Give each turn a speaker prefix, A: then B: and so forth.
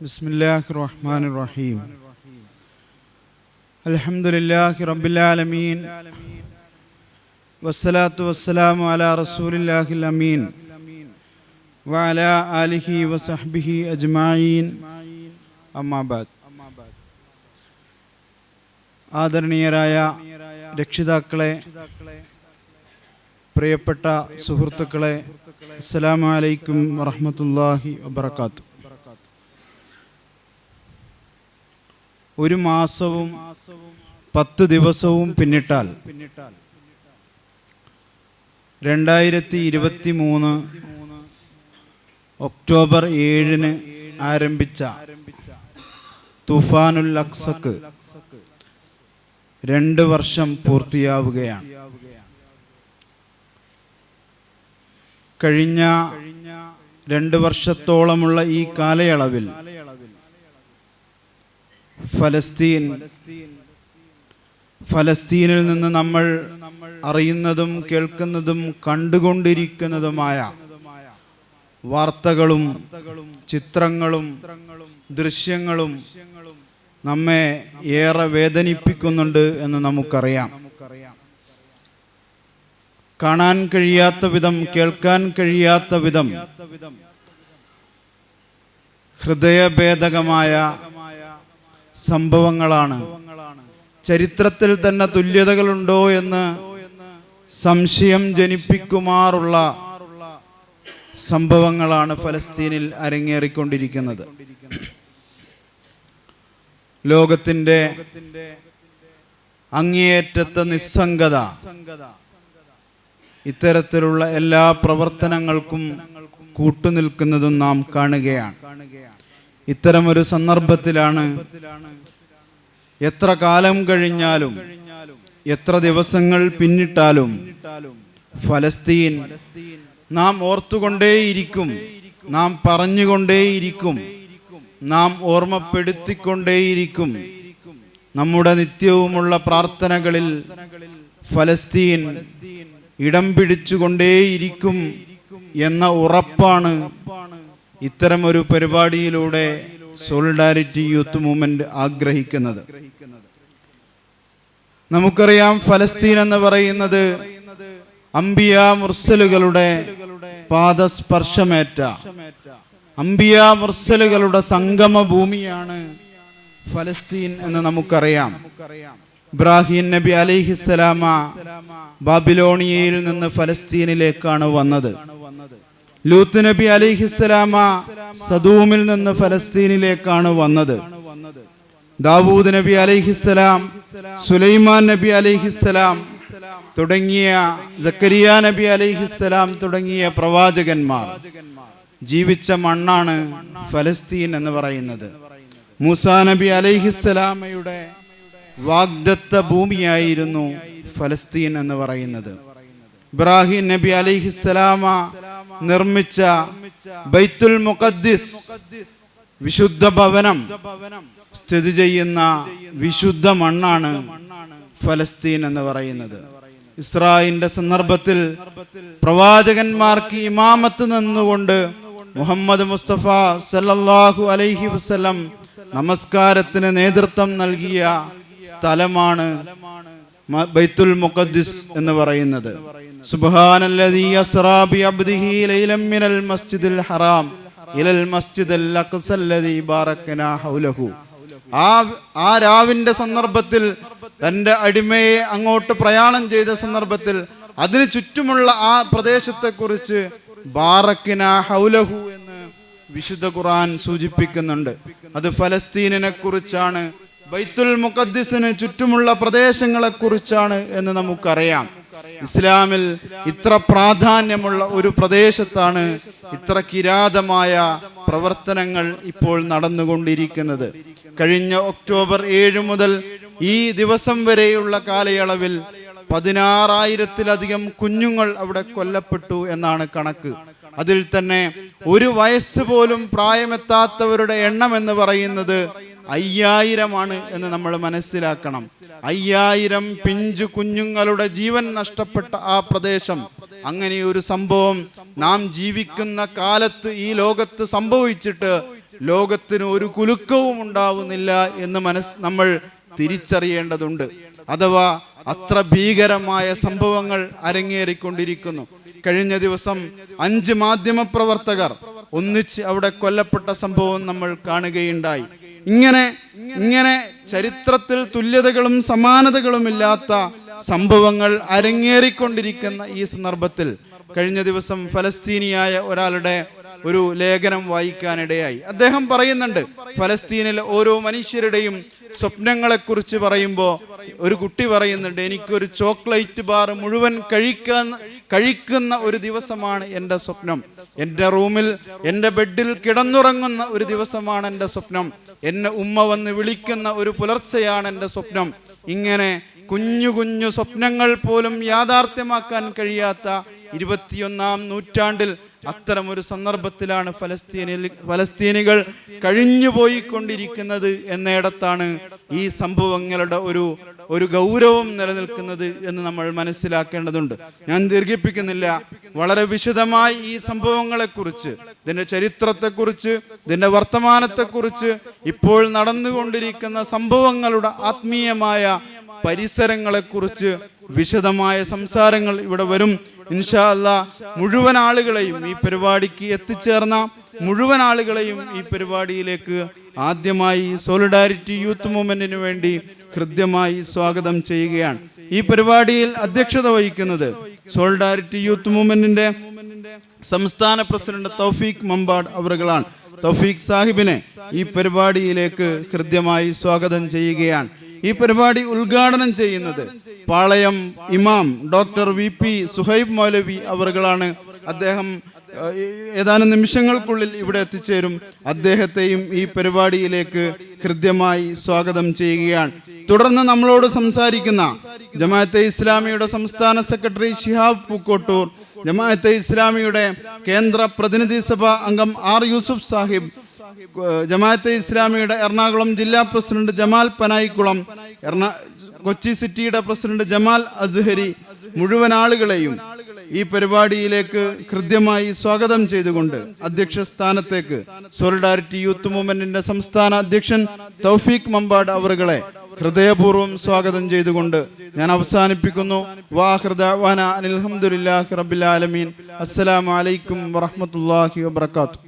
A: بسم الله الرحمن الرحيم الحمد لله رب العالمين والصلاة والسلام على رسول الله الأمين وعلى آله وصحبه أجمعين أما بعد ആദരണീയരായ രക്ഷിതാക്കളെ പ്രിയപ്പെട്ട സുഹൃത്തുക്കളെ അസ്സലാമു അലൈക്കും വറഹ്മത്തുള്ളാഹി ഒരു മാസവും പത്ത് ദിവസവും പിന്നിട്ടാൽ രണ്ടായിരത്തി ഇരുപത്തി മൂന്ന് ഒക്ടോബർ ഏഴിന് ആരംഭിച്ച തുഫാനുൽ അക്സക്ക് രണ്ട് വർഷം പൂർത്തിയാവുകയാണ്. കഴിഞ്ഞ രണ്ട് വർഷത്തോളമുള്ള ഈ കാലയളവിൽ ഫലസ്തീൻ. ഫലസ്തീനിൽ നിന്ന് നമ്മൾ അറിയുന്നതും കേൾക്കുന്നതും കണ്ടുകൊണ്ടിരിക്കുന്നതുമായ വാർത്തകളും ചിത്രങ്ങളും ദൃശ്യങ്ങളും നമ്മെ ഏറെ വേദനിപ്പിക്കുന്നുണ്ട് എന്ന് നമുക്കറിയാം. കാണാൻ കഴിയാത്ത വിധം കേൾക്കാൻ കഴിയാത്ത വിധം ഹൃദയഭേദകമായ സംഭവങ്ങളാണ്. ചരിത്രത്തിൽ തന്നെ തുല്യതകളുണ്ടോ എന്ന് സംശയം ജനിപ്പിക്കുമാറുള്ള സംഭവങ്ങളാണ് ഫലസ്തീനിൽ അരങ്ങേറിക്കൊണ്ടിരിക്കുന്നത്. ലോകത്തിന്റെ അങ്ങേയറ്റത്തെ നിസ്സംഗത ഇത്തരത്തിലുള്ള എല്ലാ പ്രവർത്തനങ്ങൾക്കും കൂട്ടുനിൽക്കുന്നതും നാം കാണുകയാണ്. ഇത്തരമൊരു സന്ദർഭത്തിലാണ് എത്ര കാലം കഴിഞ്ഞാലും എത്ര ദിവസങ്ങൾ പിന്നിട്ടാലും ഫലസ്തീൻ നാം ഓർത്തുകൊണ്ടേയിരിക്കും നാം പറഞ്ഞുകൊണ്ടേയിരിക്കും നാം ഓർമ്മപ്പെടുത്തിക്കൊണ്ടേയിരിക്കും. നമ്മുടെ നിത്യവുമുള്ള പ്രാർത്ഥനകളിൽ ഫലസ്തീൻ ഇടം പിടിച്ചുകൊണ്ടേയിരിക്കും എന്ന ഉറപ്പാണ് ഇത്തരം ഒരു പരിപാടിയിലൂടെ സോളിഡാരിറ്റി യൂത്ത് മൂവ്മെന്റ് ആഗ്രഹിക്കുന്നത്. നമുക്കറിയാം ഫലസ്തീൻ എന്ന് പറയുന്നത് അംബിയ മുർസലുകളുടെ പാദസ്പർശമേറ്റ അംബിയ മുർസലുകളുടെ സംഗമ ഭൂമിയാണ് ഫലസ്തീൻ എന്ന് നമുക്കറിയാം. ഇബ്രാഹിം നബി അലിഹിസ്സലാമ ബാബിലോണിയയിൽ നിന്ന് ഫലസ്തീനിലേക്കാണ് വന്നത്. ലൂത്ത് നബി അലിഹിസ്സലാമ സദൂമിൽ നിന്ന് ഫലസ്തീനിലേക്കാണ് വന്നത്. ദാവൂദ് നബി അലിഹിസ്സലാം സുലൈമാൻ നബി അലിഹിസ്സലാം തുടങ്ങിയ ജക്കരിയ നബി അലിഹിസ്സലാം തുടങ്ങിയ പ്രവാചകന്മാർ ജീവിച്ച മണ്ണാണ് ഫലസ്തീൻ എന്ന് പറയുന്നത്. മൂസാ നബി അലിഹിസ്സലാമയുടെ വാഗ്ദത്ത ഭൂമിയായിരുന്നു ഫലസ്തീൻ എന്ന് പറയുന്നത്. ഇബ്രാഹിം നബി അലിഹിസ്സലാമ നിർമ്മിച്ച ബൈത്തുൽ മുഖദ്ദിസ് വിശുദ്ധ ഭവനം സ്ഥിതി ചെയ്യുന്ന വിശുദ്ധ മണ്ണാണ് ഫലസ്തീൻ എന്ന് പറയുന്നത്. ഇസ്രായിന്റെ സന്ദർഭത്തിൽ പ്രവാചകന്മാർക്ക് ഇമാമത്ത് നിന്നുകൊണ്ട് മുഹമ്മദ് മുസ്തഫ സല്ലല്ലാഹു അലൈഹി വസല്ലം നമസ്കാരത്തിന് നേതൃത്വം നൽകിയ സ്ഥലമാണ് ബൈത്തുൽ മുഖദ്ദിസ് എന്ന് പറയുന്നത്. സുബ്ഹാനല്ലദീ അസ്റാ ബി അബ്ദിഹി ലൈലം മിനൽ മസ്ജിദിൽ ഹറാം. ഇലൽ മസ്ജിദൽ അഖ്സല്ലദീ ബാറക്കനാ ഹൗലഹു. ആ ആ രാവിന്റെ സന്ദർഭത്തിൽ തന്റെ അടിമയെ അങ്ങോട്ട് പ്രയാണം ചെയ്ത സന്ദർഭത്തിൽ അതിനു ചുറ്റുമുള്ള ആ പ്രദേശത്തെക്കുറിച്ച് ബാറക്കിന ഹൗലഹു എന്ന് വിശുദ്ധ ഖുറാൻ സൂചിപ്പിക്കുന്നുണ്ട്. അത് ഫലസ്തീനിനെ കുറിച്ചാണ് ബൈത്തുൽ മുഖദ്ദിസിന് ചുറ്റുമുള്ള പ്രദേശങ്ങളെ കുറിച്ചാണ് എന്ന് നമുക്കറിയാം. ഇസ്ലാമിൽ ഇത്ര പ്രാധാന്യമുള്ള ഒരു പ്രദേശത്താണ് ഇത്ര കിരാതമായ പ്രവർത്തനങ്ങൾ ഇപ്പോൾ നടന്നുകൊണ്ടിരിക്കുന്നത്. കഴിഞ്ഞ ഒക്ടോബർ ഏഴ് മുതൽ ഈ ദിവസം വരെയുള്ള കാലയളവിൽ പതിനാറായിരത്തിലധികം കുഞ്ഞുങ്ങൾ അവിടെ കൊല്ലപ്പെട്ടു എന്നാണ് കണക്ക്. അതിൽ തന്നെ ഒരു വയസ്സ് പോലും പ്രായമെത്താത്തവരുടെ എണ്ണം എന്ന് പറയുന്നത് അയ്യായിരമാണ് എന്ന് നമ്മൾ മനസ്സിലാക്കണം. അയ്യായിരം പിഞ്ചു കുഞ്ഞുങ്ങളുടെ ജീവൻ നഷ്ടപ്പെട്ട ആ പ്രദേശം. അങ്ങനെ ഒരു സംഭവം നാം ജീവിക്കുന്ന കാലത്ത് ഈ ലോകത്ത് സംഭവിച്ചിട്ട് ലോകത്തിന് ഒരു കുലുക്കവും ഉണ്ടാവുന്നില്ല എന്ന് മനസ് നമ്മൾ തിരിച്ചറിയേണ്ടതുണ്ട്. അഥവാ അത്ര ഭീകരമായ സംഭവങ്ങൾ അരങ്ങേറിക്കൊണ്ടിരിക്കുന്നു. കഴിഞ്ഞ ദിവസം അഞ്ച് മാധ്യമ പ്രവർത്തകർ ഒന്നിച്ച് അവിടെ കൊല്ലപ്പെട്ട സംഭവം നമ്മൾ കാണുകയുണ്ടായി. ഇങ്ങനെ ഇങ്ങനെ ചരിത്രത്തിൽ തുല്യതകളും സമാനതകളും ഇല്ലാത്ത സംഭവങ്ങൾ അരങ്ങേറിക്കൊണ്ടിരിക്കുന്ന ഈ സന്ദർഭത്തിൽ കഴിഞ്ഞ ദിവസം ഫലസ്തീനിയായ ഒരാളുടെ ഒരു ലേഖനം വായിക്കാനിടയായി. അദ്ദേഹം പറയുന്നുണ്ട് ഫലസ്തീനിൽ ഓരോ മനുഷ്യരുടെയും സ്വപ്നങ്ങളെക്കുറിച്ച് പറയുമ്പോൾ ഒരു കുട്ടി പറയുന്നുണ്ട് എനിക്കൊരു ചോക്ലേറ്റ് ബാർ മുഴുവൻ കഴിക്കാൻ കഴിക്കുന്ന ഒരു ദിവസമാണ് എന്റെ സ്വപ്നം. എന്റെ റൂമിൽ എന്റെ ബെഡിൽ കിടന്നുറങ്ങുന്ന ഒരു ദിവസമാണ് എന്റെ സ്വപ്നം. എന്നെ ഉമ്മ വന്ന് വിളിക്കുന്ന ഒരു പുലർച്ചെയാണ് എന്റെ സ്വപ്നം. ഇങ്ങനെ കുഞ്ഞു കുഞ്ഞു സ്വപ്നങ്ങൾ പോലും യാഥാർത്ഥ്യമാക്കാൻ കഴിയാത്ത ഇരുപത്തിയൊന്നാം നൂറ്റാണ്ടിൽ അത്തരം ഒരു സന്ദർഭത്തിലാണ് ഫലസ്തീനിൽ ഫലസ്തീനികൾ കഴിഞ്ഞു പോയിക്കൊണ്ടിരിക്കുന്നത് എന്നിടത്താണ് ഈ സംഭവങ്ങളുടെ ഒരു ഒരു ഗൗരവം നിലനിൽക്കുന്നത് എന്ന് നമ്മൾ മനസ്സിലാക്കേണ്ടതുണ്ട്. ഞാൻ ദീർഘിപ്പിക്കുന്നില്ല. വളരെ വിശദമായി ഈ സംഭവങ്ങളെക്കുറിച്ച് ഇതിന്റെ ചരിത്രത്തെക്കുറിച്ച് ഇതിന്റെ വർത്തമാനത്തെക്കുറിച്ച് ഇപ്പോൾ നടന്നുകൊണ്ടിരിക്കുന്ന സംഭവങ്ങളുടെ ആത്മീയമായ പരിസരങ്ങളെക്കുറിച്ച് വിശദമായ സംസാരങ്ങൾ ഇവിടെ വരും. ഇൻഷാ അല്ലാ മുഴുവൻ ആളുകളെയും ഈ പരിപാടിക്ക് എത്തിച്ചേർന്ന മുഴുവൻ ആളുകളെയും ഈ പരിപാടിയിലേക്ക് ആദ്യമായി സോളിഡാരിറ്റി യൂത്ത് മൂവ്മെന്റിന് വേണ്ടി ഹൃദ്യമായി സ്വാഗതം ചെയ്യുകയാണ്. ഈ പരിപാടിയിൽ അധ്യക്ഷത വഹിക്കുന്നത് സോളിഡാരിറ്റി യൂത്ത് മൂവ്മെന്റിന്റെ സംസ്ഥാന പ്രസിഡന്റ് തൗഫീഖ് മമ്പാട് അവറുകളാണ്. തൗഫീഖ് സാഹിബിനെ ഈ പരിപാടിയിലേക്ക് ഹൃദ്യമായി സ്വാഗതം ചെയ്യുകയാണ്. ഈ പരിപാടി ഉദ്ഘാടനം ചെയ്യുന്നത് പാളയം ഇമാം ഡോക്ടർ വി പി സുഹൈബ് മൗലവി അവറുകളാണ്. അദ്ദേഹം ഏതാനും നിമിഷങ്ങൾക്കുള്ളിൽ ഇവിടെ എത്തിച്ചേരും. അദ്ദേഹത്തെയും ഈ പരിപാടിയിലേക്ക് ഹൃദ്യമായി സ്വാഗതം ചെയ്യുകയാണ്. തുടർന്ന് നമ്മളോട് സംസാരിക്കുന്ന ജമാഅത്തെ ഇസ്ലാമിയുടെ സംസ്ഥാന സെക്രട്ടറി ഷിഹാബ് പൂക്കോട്ടൂർ ജമാഅത്തെ ഇസ്ലാമിയുടെ കേന്ദ്ര പ്രതിനിധി സഭ അംഗം ആർ യൂസുഫ് സാഹിബ് ജമാഅത്തെ ഇസ്ലാമിയുടെ എറണാകുളം ജില്ലാ പ്രസിഡന്റ് ജമാൽ പനായിക്കുളം എറണാ കൊച്ചി സിറ്റിയുടെ പ്രസിഡന്റ് ജമാൽ അസ്ഹരി മുഴുവൻ ആളുകളെയും ഈ പരിപാടിയിലേക്ക് ഹൃദ്യമായി സ്വാഗതം ചെയ്തുകൊണ്ട് അധ്യക്ഷ സ്ഥാനത്തേക്ക് സോളിഡാരിറ്റി യൂത്ത് മൂവ്മെന്റിന്റെ സംസ്ഥാന അധ്യക്ഷൻ തൗഫീഖ് മമ്പാട് അവറുകളെ ഹൃദയപൂർവം സ്വാഗതം ചെയ്തുകൊണ്ട് ഞാൻ അവസാനിപ്പിക്കുന്നു. വാഹൃദാന അനിൽഹമുല്ലാഹി റബ്ബിൽ ആലമീൻ. അസ്സലാമു അലൈക്കും വറഹ്മത്തുള്ളാഹി വബറകാതുഹു.